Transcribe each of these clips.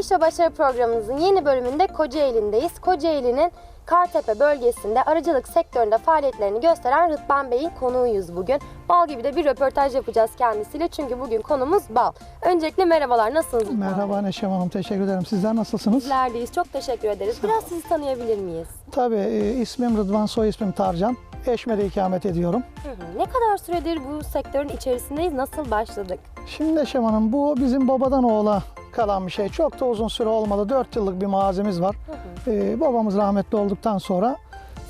İş ve Başarı programımızın yeni bölümünde Kocaeli'ndeyiz. Kocaeli'nin Kartepe bölgesinde aracılık sektöründe faaliyetlerini gösteren Rıdvan Bey'in konuğuyuz bugün. Bal gibi de bir röportaj yapacağız kendisiyle çünkü bugün konumuz bal. Öncelikle merhabalar, nasılsınız? Rıdvan Bey? Merhaba Neşem Hanım, teşekkür ederim. Sizler nasılsınız? Bizlerdeyiz, çok teşekkür ederiz. Biraz sizi tanıyabilir miyiz? Tabii e, ismim Rıdvan, soy ismim Tarcan. Eşme'de ikamet ediyorum. Hı hı. Ne kadar süredir bu sektörün içerisindeyiz, nasıl başladık? Şimdi Neşem Hanım bu bizim babadan oğula kalan bir şey. Çok da uzun süre olmadı. 4 yıllık bir mazimiz var. E, babamız rahmetli olduktan sonra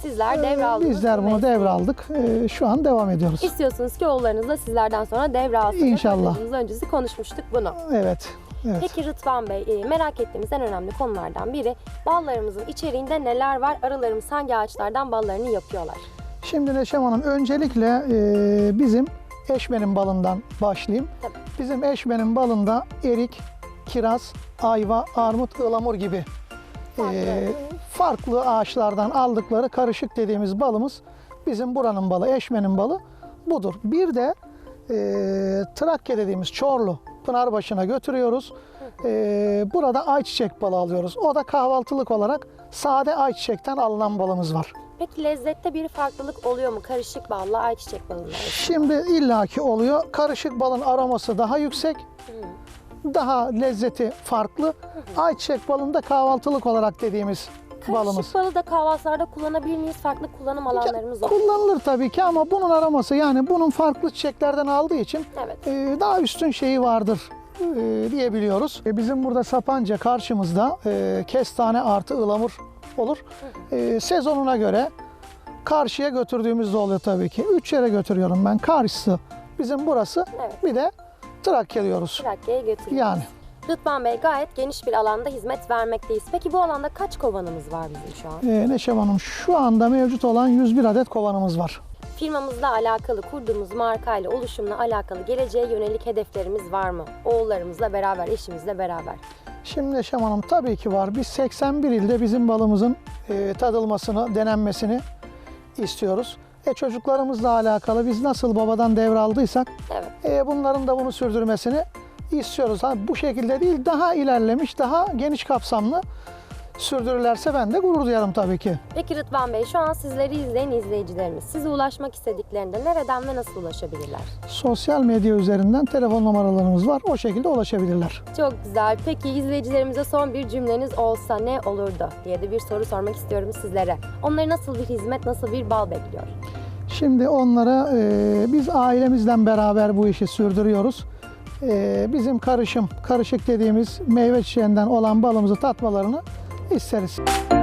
Sizler e, devraldınız. bizler bu bunu devraldık. E, şu an devam ediyoruz. İstiyorsunuz ki oğullarınız da sizlerden sonra devralsın. İnşallah. Röportajımız öncesi konuşmuştuk bunu. Evet. Evet. Peki Rıdvan Bey, e, merak ettiğimiz en önemli konulardan biri ballarımızın içeriğinde neler var? Arılarımız hangi ağaçlardan ballarını yapıyorlar? Şimdi Neşem Hanım öncelikle e, bizim Eşme'nin balından başlayayım. Tabii. Bizim Eşme'nin balında erik, kiraz, ayva, armut, ılamur gibi Farklı. e, farklı ağaçlardan aldıkları karışık dediğimiz balımız bizim buranın balı, Eşme'nin balı budur. Bir de e, Trakya dediğimiz Çorlu, Pınarbaşı'na götürüyoruz. E, burada ayçiçek balı alıyoruz. O da kahvaltılık olarak sade ayçiçekten alınan balımız var. Peki lezzette bir farklılık oluyor mu? Karışık balla ayçiçek balında. Şimdi illaki oluyor. Karışık balın aroması daha yüksek. Daha lezzeti farklı. Ayçiçek balında kahvaltılık olarak dediğimiz balımız. Karışık balı da kahvaltılarda kullanabilir miyiz? Farklı kullanım alanlarımız var. Kullanılır tabii ki ama bunun aroması yani bunun farklı çiçeklerden aldığı için Evet. e, daha üstün şeyi vardır e, diyebiliyoruz. E, Bizim burada Sapanca karşımızda e, kestane artı ılamur olur. E, Sezonuna göre karşıya götürdüğümüzde oluyor tabii ki. Üç yere götürüyorum ben. Karşısı bizim burası. Evet. Bir de Trakya diyoruz. Trakya'ya götürüyoruz. Yani Rıdvan Bey gayet geniş bir alanda hizmet vermekteyiz. Peki bu alanda kaç kovanımız var bizim şu an? e, Neşem Hanım şu anda mevcut olan 101 adet kovanımız var. Firmamızla alakalı, kurduğumuz markayla, oluşumla alakalı geleceğe yönelik hedeflerimiz var mı? Oğullarımızla beraber, eşimizle beraber. Şimdi Neşem Hanım tabii ki var. Biz 81 ilde bizim balımızın e, tadılmasını, denenmesini istiyoruz. E çocuklarımızla alakalı biz nasıl babadan devraldıysak Evet. e, bunların da bunu sürdürmesini istiyoruz. Ha, bu şekilde değil daha ilerlemiş, daha geniş kapsamlı sürdürürlerse ben de gurur duyarım tabii ki. Peki Rıdvan Bey şu an sizleri izleyen izleyicilerimiz size ulaşmak istediklerinde nereden ve nasıl ulaşabilirler? Sosyal medya üzerinden telefon numaralarımız var. O şekilde ulaşabilirler. Çok güzel. Peki izleyicilerimize son bir cümleniz olsa ne olurdu diye de bir soru sormak istiyorum sizlere. Onları nasıl bir hizmet, nasıl bir bal bekliyor? Şimdi onlara e, biz ailemizle beraber bu işi sürdürüyoruz. E, bizim karışım, karışık dediğimiz meyve çiçeğinden olan balımızı tatmalarını I said.